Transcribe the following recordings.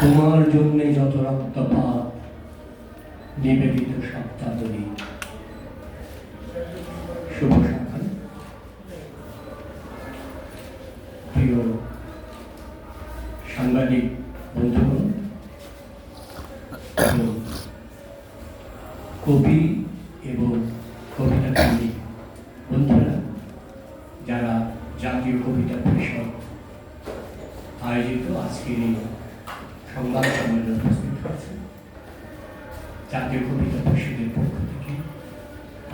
তোমার জন্য যত রক্তপাত নিবেদিত সপ্তাহী শুভ সকাল। প্রিয় সাংবাদিক বন্ধুগণ, কবি এবং কবিতা প্রেমী বন্ধুরা, যারা জাতীয় কবিতা পরিষদ আয়োজিত আজকের এই সংবাদ সম্মেলনে উপস্থিত হয়েছেন জাতীয় কবিতা পরিষদের পক্ষ থেকে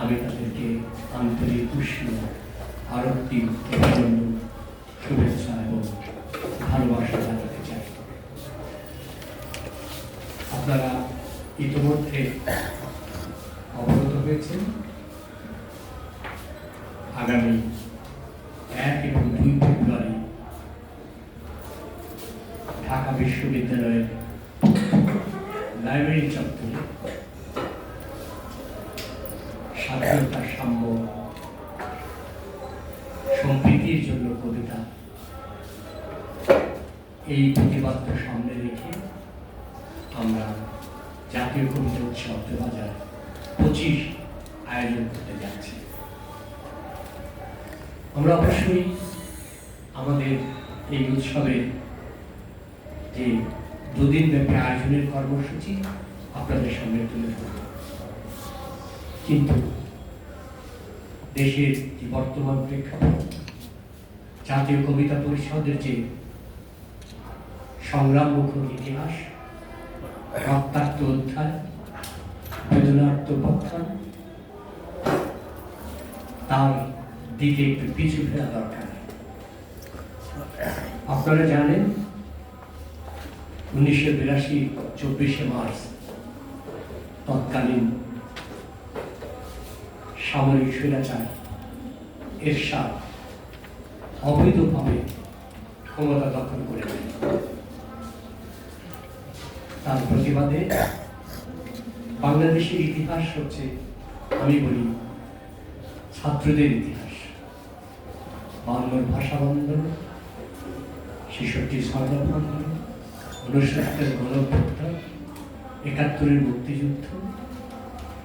আমি তাদেরকে আন্তরিক উষ্ণ আরতি, অভিনন্দন, শুভেচ্ছা এবং ভালোবাসা জানাতে চাই। আপনারা ইতিমধ্যে অবগত হয়েছেন। আগামী জাতীয় কবিতা উৎসব দু হাজার পঁচিশ আয়োজন করতে যাচ্ছি। আমরা অবশ্যই আমাদের এই উৎসবের যে দুদিন ব্যাপী আয়োজনের কর্মসূচি আপনাদের সামনে তুলে ধরব। কিন্তু দেশের যে বর্তমান প্রেক্ষাপট, জাতীয় কবিতা পরিষদের যে সংগ্রামমুখর ইতিহাস রক্তাক্ত অধ্যায় বেদনার্থ বক্ষণ তার দিকে একটু পিছু ফেরা দরকার আপনারা জানেন, উনিশশো বিরাশি চব্বিশে মার্চ, তৎকালীন সামরিক স্বৈরাচার এরশাদ অবৈধভাবে ক্ষমতা দখল করে তার প্রতিবাদে বাংলাদেশের ইতিহাস হচ্ছে, আমি বলি, ছাত্রদের ইতিহাস। বাংলার ভাষা আন্দোলন ছেষট্টি স্বাধীনতা আন্দোলন ঊনষাটের গণভ্যুত্থান একাত্তরের মুক্তিযুদ্ধ।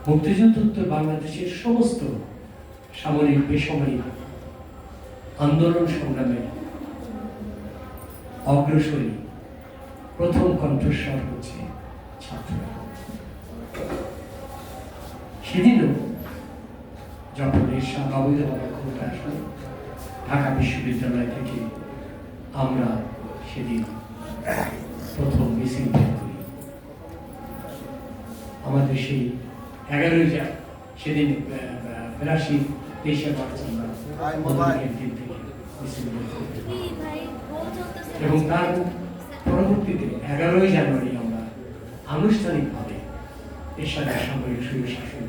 মুক্তিযুদ্ধ উত্তর বাংলাদেশের সমস্ত সামরিক, বেসামরিক আন্দোলন সংগ্রামের অগ্রসরী প্রথম কণ্ঠস্বর হচ্ছে ছাত্ররা সেদিনও যখন এরশাদ অবৈধভাবে ক্ষমতা আসলো ঢাকা বিশ্ববিদ্যালয় থেকে আমরা সেদিন প্রথম মিছিল বের করি। আমাদের সেই এগারোই যা সেদিন বিরাশি তেইশে মার্চ আমরা দিন থেকে মিছিল বের করি। এবং তার পরবর্তীতে এগারোই জানুয়ারি আমরা আনুষ্ঠানিকভাবে এরশাদের সামরিক সুশাসন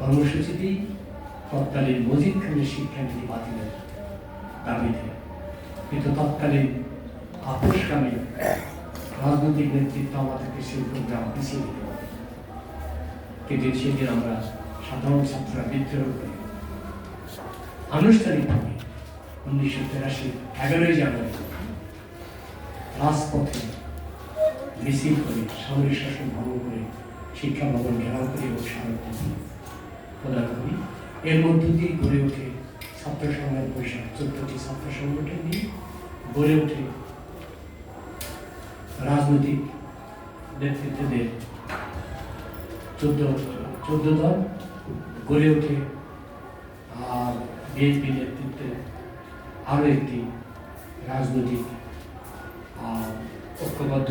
কর্মসূচিটি তৎকালীন মজিদ খানের শিক্ষানীতি বাতিলের দাবিতে কিন্তু তৎকালীন আপোষকামী রাজনৈতিক নেতৃত্ব আমাদেরকে সেই প্রোগ্রাম পিছিয়ে দিতে পারে কিন্তু সেদিন আমরা সাধারণ ছাত্ররা বিদ্রোহ করে আনুষ্ঠানিকভাবে উনিশশো তেরাশি, এগারোই জানুয়ারি রাজপথে মিছিল করে, সামরিক শাসন ভঙ্গ করে, শিক্ষা ভবন ঘেরাও করে এবং স্মারকলিপি প্রদান করি। এর মধ্য দিয়ে গড়ে ওঠে ছাত্র সংগ্রাম পরিষদ। চোদ্দটি ছাত্র সংগঠন নিয়ে গড়ে ওঠে রাজনৈতিক নেতৃত্বদের চোদ্দ চোদ্দ দল গড়ে ওঠে। আর বিএনপি নেতৃত্বে আরও একটি রাজনৈতিক ঐক্যবদ্ধ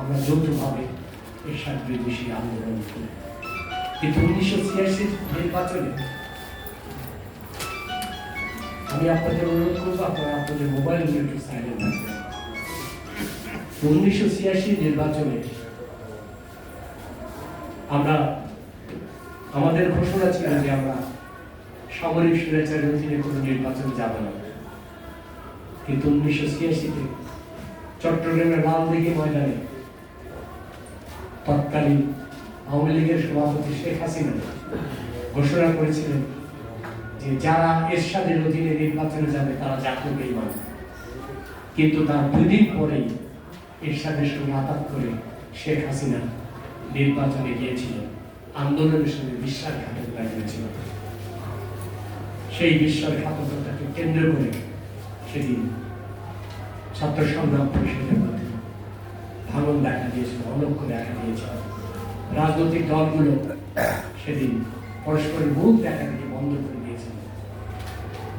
আমরা যৌথভাবে এর সাথে বেশি আন্দোলন করি। কিন্তু উনিশশো ছিয়াশির নির্বাচনে আমি আপনাদের অনুরোধ করব, আপনারা আপনাদের মোবাইল একটু সাইলেন্ট রাখবেন উনিশশো ছিয়াশি নির্বাচনে আমরা, আমাদের ঘোষণা ছিল যে আমরা সামরিক স্বৈরাচারের অধীনে কোনো নির্বাচন যাব না। কিন্তু উনিশশো ছিয়াশিতে চট্টগ্রামের লালদিঘি ময়দানে তৎকালীন আওয়ামী লীগের সভাপতি শেখ হাসিনা ঘোষণা করেছিলেন যে যারা এরশাদের অধীনে নির্বাচনে যাবে, তারা জাতীয় বেইমান। কিন্তু তার দুই দিন পরেই এরশাদের সঙ্গে আঘাত করে শেখ হাসিনা নির্বাচনে গিয়েছিল। আন্দোলনের সঙ্গে বিশ্বাসঘাতকতা হয়েছিল সেই বিশ্বাসঘাতকতাকে কেন্দ্র করে সেদিন ছাত্র সংগ্রাম পরিষদের মধ্যে ভাঙন দেখা দিয়েছিল অনক্ষ দেখা দিয়েছিল রাজনৈতিক দলগুলো সেদিন পরস্পরের মুখ দেখা দিয়ে বন্ধ করে দিয়েছিল।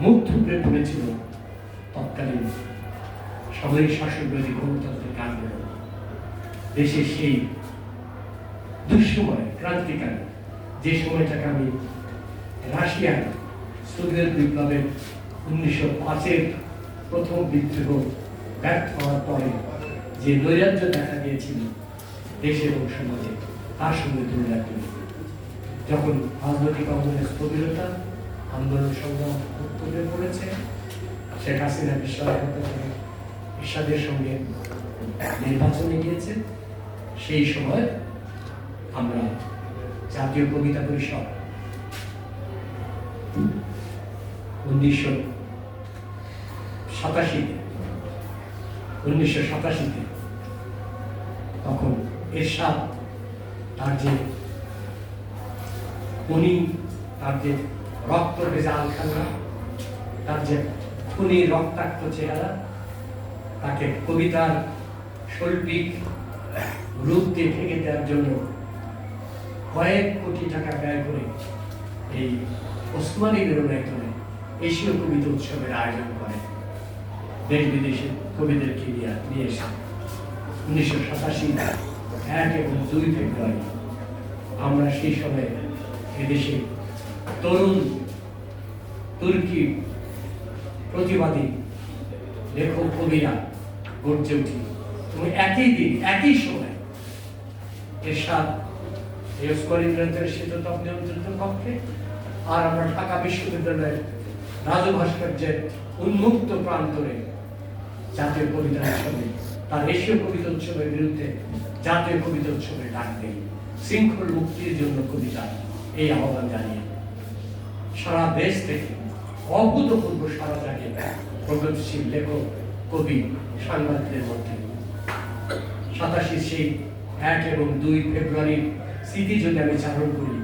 মুখ থুবড়ে পড়েছিল তৎকালীন সামরিক শাসন বিরোধী গণতান্ত্রিক আন্দোলন। দেশের সেই দুঃসময়, ক্রান্তিকাল, যে সময়টাকে আমি রাশিয়ার সোভিয়েত বিপ্লবের উনিশশো পাঁচের প্রথম বিদ্রোহ ব্যর্থ হওয়ার পরে যে নৈরাজ্য দেখা দিয়েছিল দেশে এবং সমাজে, তার সঙ্গে তুলনা করি যখন রাজনৈতিক অঙ্গনের স্থবিরতা আন্দোলন সংগ্রাম তুলে পড়েছে শেখ হাসিনা বিশ্বাসঘাতক করে সঙ্গে নির্বাচনে গিয়েছে সেই সময় আমরা জাতীয় কবিতা পরিষদ উনিশশো সাতাশিতে উনিশশো সাতাশিতে তখন এরশাদ তার যে উনি তার যে রক্ত ভেজা আলখানা তার যে খুনি রক্তাক্ত চেহারা, তাকে কবিতার শৈল্পিক রূপ দিয়ে ঢেকে দেওয়ার জন্য কয়েক কোটি টাকা ব্যয় করে এই ওসমানী মিলনায়তনে এশীয় কবিতা উৎসবের আয়োজন করে দেশ বিদেশে। কবিদেরকে নিয়ে এসে উনিশশো সাতাশি এক এবং দুই ফেব্রুয়ারি আমরা সেই সময় এদেশে তরুণ তুর্কি প্রতিবাদী লেখক, কবিরা গড়ছে উঠি। এবং একই দিন, একই সময় এরশাদ গ্রন্থের শীততাপ নিয়ন্ত্রিত কক্ষে আর আমরা ঢাকা বিশ্ববিদ্যালয়ের রাজু ভাস্কর্যের উন্মুক্ত প্রান্তরে জাতীয় কবিতা উৎসবে তার এশীয় কবিতা উৎসবের বিরুদ্ধে জাতীয় কবিতা উৎসবের ডাক দেই। শৃঙ্খল মুক্তির জন্য কবিতা, এই আহ্বান জানিয়ে। সারা দেশ থেকে, অভূতপূর্ব সারা জাগে প্রগতিশীল লেখক, কবি, সাংবাদিকদের মধ্যে। সাতাশি সেই এক এবং দুই ফেব্রুয়ারির স্মৃতি যদি আমি চারণ করি,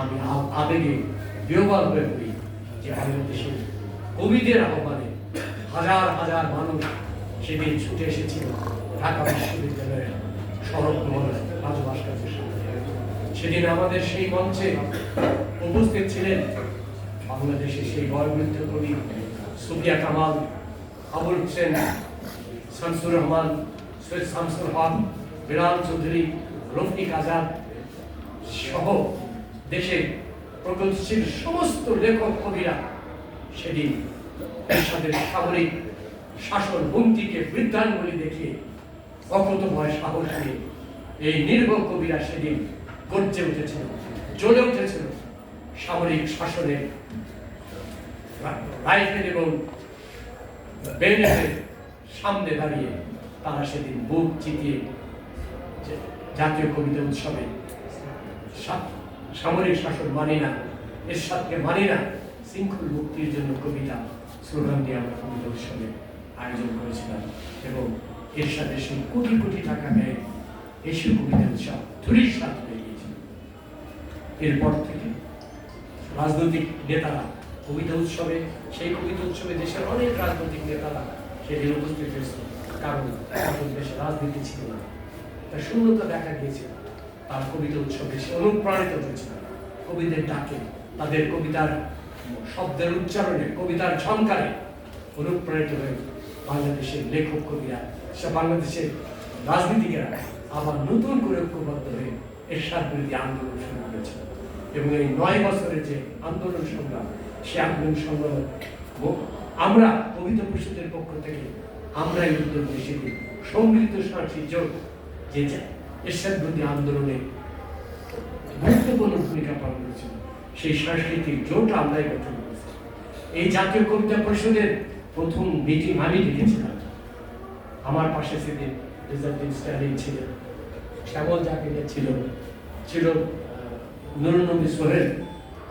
আমি আবেগে বিহবাল হয়ে পড়ি যে বাংলাদেশের কবিদের আহ্বানে হাজার হাজার মানুষ সেদিন ছুটে এসেছিল ঢাকা বিশ্ববিদ্যালয়ের সড়ক মহল রাজু ভাস্কর্যের। সেদিন আমাদের সেই মঞ্চে উপস্থিত ছিলেন বাংলাদেশের সেই বয়বৃদ্ধ কবি সুফিয়া কামাল, আবুল হোসেন, শামসুর রহমান, সৈয়দ শামসুল হক, বিলাল চৌধুরী, রফিক আজাদ সহ দেশের প্রগতিশীল সমস্ত লেখক কবিরা সেদিন এরশাদের সামরিক শাসন হুমকিকে বৃদ্ধাঙ্গুলি দেখিয়ে অকত ভয় সাহস নিয়ে এই নির্ভর কবিরা সেদিন গর্জে উঠেছিল, জ্বলে উঠেছিল সামরিক শাসনের রাইফেল এবং বেনেটের সামনে দাঁড়িয়ে তারা সেদিন বুক চিতিয়ে জাতীয় কবিতা উৎসবে সামরিক শাসন মানি না, এরশাদকে মানি না, শৃঙ্খল মুক্তির জন্য কবিতা স্লোগান দিয়ে আমরা কবিতা উৎসবে আয়োজন করেছিলাম। এবং এরশাদের সেই কোটি কোটি টাকা ব্যয় এশীয় কবিতা উৎসব ধুলির সাথে হয়ে গিয়েছিল। এরপর থেকে রাজনৈতিক নেতারা কবিতা উৎসবে, সেই কবিতা উৎসবে দেশের অনেক রাজনৈতিক নেতারা সেদিন উপস্থিত হয়েছিল। কারণ তখন দেশে রাজনীতি ছিল না। তার শূন্যতা দেখা গিয়েছিল। তার কবিতা উৎসবে সে অনুপ্রাণিত হয়েছিল। কবিদের ডাকে, তাদের কবিতার শব্দের উচ্চারণে, কবিতার ঝঙ্কারে অনুপ্রাণিত হয়ে বাংলাদেশের লেখক কবিরা সে বাংলাদেশের রাজনীতিকেরা আবার নতুন করে ঐক্যবদ্ধ হয়ে এরশাদ বিরোধী আন্দোলন শুরু করেছিল এবং এই নয় বছরের যে আন্দোলন সংগ্রাম, সে আন্দোলন সংগ্রাম আমরা কবিতা পরিষদের পক্ষ থেকে আমরা এই উদ্যোগ নিয়েছি সমৃদ্ধ সাংস্কৃতিক জোট যে যা- এরশাদ বিরোধী আন্দোলনে গুরুত্বপূর্ণ ভূমিকা পালন করেছিল, সেই সাংস্কৃতিক জোট আমরাই গঠন করেছি। এই জাতীয় কবিতা পরিষদের প্রথম মিটিং আমি ডেকেছিলাম। আমার পাশে সেদিন রেজাল্টিং স্ট্যালিন ছিলেন, শ্যামল জাকির ছিল ছিল নুরুল সোহেল,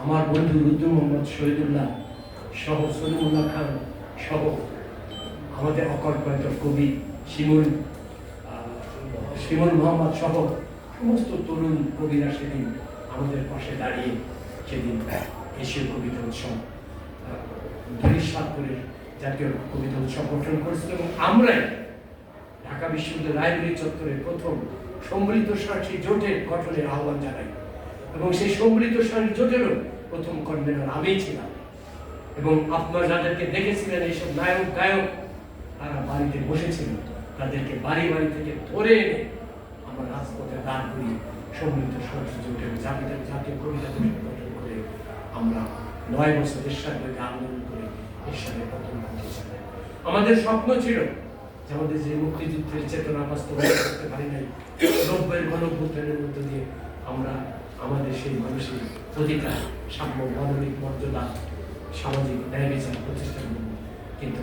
আমার বন্ধু রুদ্দু মোহাম্মদ শহীদুল্লাহ সহ সলিমুল্লাহ খান সহ আমাদের অকল্পত কবি শিমুল শিমুল মোহাম্মদ সহ সমস্ত তরুণ কবিরা সেদিন আমাদের পাশে দাঁড়িয়ে সেদিন এশীয় কবিতা উৎসব দুই সাতপুরের জাতীয় কবিতা উৎসব গঠন করেছিল এবং আমরাই ঢাকা বিশ্ববিদ্যালয় লাইব্রেরি চত্বরে প্রথম সম্মিলিত সার্থী জোটের গঠনের আহ্বান জানাই। এবং সেই সম্মিলিত সার্থী জোটেরও প্রথম কনভেনর আমিই ছিলাম। এবং আপনারা যাদেরকে দেখেছিলেন, এইসব নায়ক গায়ক, তারা বাড়িতে বসেছিল। তাদেরকে বাড়ি বাড়ি থেকে ধরে এনে আমরা রাজপথে দাঁড় করি সম্মিলিত সার্থী জোটের জাতীয় জাতীয় কবিতা গঠন করে আমরা নয় বছর বইকে আন্দোলন করে প্রথম আমাদের স্বপ্ন ছিল যে আমাদের যে মুক্তিযুদ্ধের চেতনা বাস্তবায়ন করতে পারি নাই নব্বইয়ের গণভ্যুত্থানের মধ্য দিয়ে আমরা আমাদের সেই মানুষের অধিকার সাম্য, মানবিক মর্যাদা, সামাজিক ন্যায় বিচার প্রতিষ্ঠা কিন্তু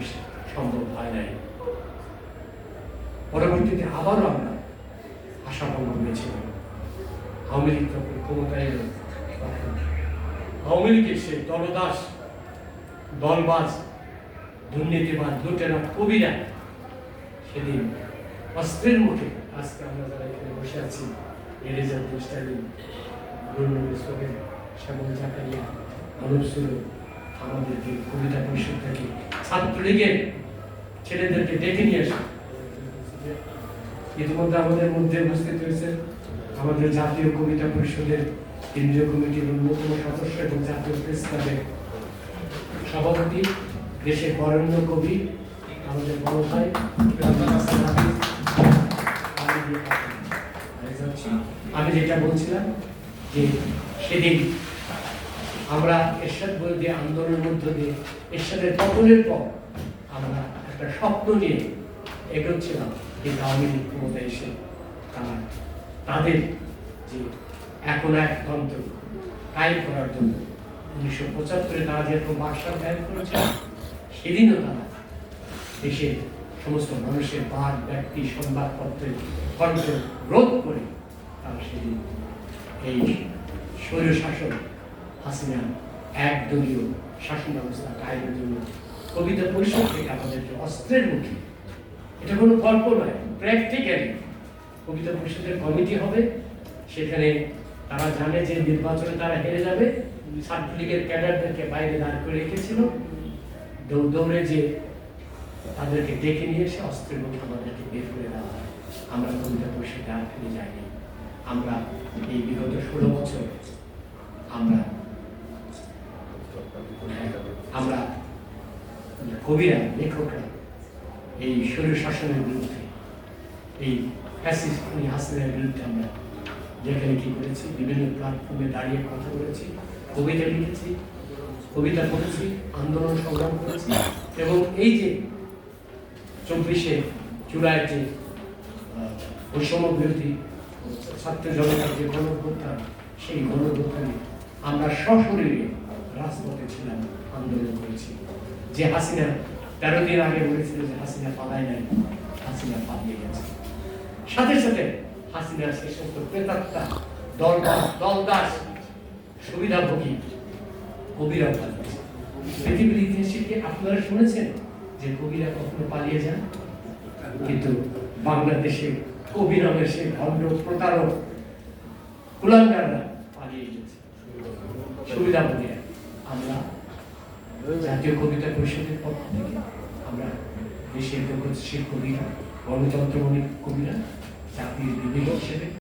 সম্ভব হয় নাই। পরবর্তীতে আবারও আমরা আশাভঙ্গ হয়েছিলাম। আওয়ামী লীগ যখন ক্ষমতায় তখন আওয়ামী লীগের সেই দলদাস দলবাজ দুর্নীতিবাদ লুটেরা কবিরা সেদিন অস্ত্রের মুখে আজকে আমরা যারা এখানে বসে আছি গুরুনবী সোহেল শ্যামল জাকারিয়া আমাদেরকে কবিতা পরিষদ থেকে ছাত্রলীগের ছেলেদেরকে ডেকে নিয়ে আসে ইতিমধ্যে আমাদের মধ্যে উপস্থিত হয়েছে আমাদের জাতীয় কবিতা পরিষদের কেন্দ্রীয় কমিটির অন্যতম সদস্য এবং জাতীয় প্রেস ক্লাবের সভাপতি, দেশের বরেণ্য কবি, আমাদের বড় ভাই, আমি যেটা বলছিলাম যে সেদিন আমরা এরশাদ দিয়ে আন্দোলনের মধ্য দিয়ে এরশাদের পতনের পর আমরা একটা স্বপ্ন নিয়ে এগোচ্ছিলাম যে আওয়ামী লীগ ক্ষমতায় এসে তারা তাদের যে এখন এক তন্ত্র, কায়েম করার জন্য উনিশশো পঁচাত্তরে তারা যেরকম বাকশাল কায়েম করেছে। সেদিনও তারা দেশের সমস্ত মানুষের বাদ ব্যক্তি, সংবাদপত্রের কণ্ঠ রোধ করে তারা সেদিন এই স্বৈর শাসন হাসিনা একদলীয় শাসন ব্যবস্থা কায়েমের জন্য কবিতা পরিষদ থেকে আমাদেরকে অস্ত্রের মুখে, এটা কোনো গল্প নয় প্র্যাকটিক্যালি কবিতা পরিষদের কমিটি হবে। সেখানে তারা জানে যে নির্বাচনে তারা হেরে যাবে। ছাত্রলীগের ক্যাডারদেরকে বাইরে দাঁড় করে রেখেছিল। দৌড়ে যে তাদেরকে ডেকে নিয়ে এসে অস্ত্রের মুখে আমাদেরকে বের করে দেওয়া হয়। আমরা কবিতা পরিষদে আর ফিরে যাইনি। আমরা এই বিগত ষোলো বছর আমরা আমরা কবিরা, লেখকরা এই শরীর শাসনের বিরুদ্ধে, এই ফ্যাসিস্ট হাসিনের বিরুদ্ধে আমরা যেখানে কি করেছি, বিভিন্ন প্ল্যাটফর্মে দাঁড়িয়ে কথা বলেছি। কবিতা লিখেছি, কবিতা পড়েছি, আন্দোলন সংগ্রাম করেছি এবং এই যে চব্বিশে জুলাইয়ের যে বৈষম্য বিরোধী ছাত্র জনতার যে গণভ্যুত্থান সেই গণভ্যুত্থানে আমরা সশরীরে রাজপথে ছিলাম, আন্দোলন করেছি। যে হাসিনা তেরো দিন আগে বলেছিল যে হাসিনা পালায় নাই, হাসিনা পালিয়ে গেছে। সাথে সাথে হাসিনা সে সমস্ত প্রেতাত্মা দল দলদাস সুবিধাভোগী কবিরা পালিয়েছে পৃথিবীর ইতিহাসে কি আপনারা শুনেছেন যে কবিরা কখনো পালিয়ে যান? কিন্তু বাংলাদেশে কবি নামের সেই ভণ্ড প্রতারক কুলাঙ্গাররা পালিয়ে গেছে। সুবিধাভোগীরা আমরা জাতীয় কবিতা পরিষদের পক্ষ থেকে আমরা দেশের প্রগতিশীল কবিরা গণতন্ত্র কবিরা, জাতির বিবেক হিসেবে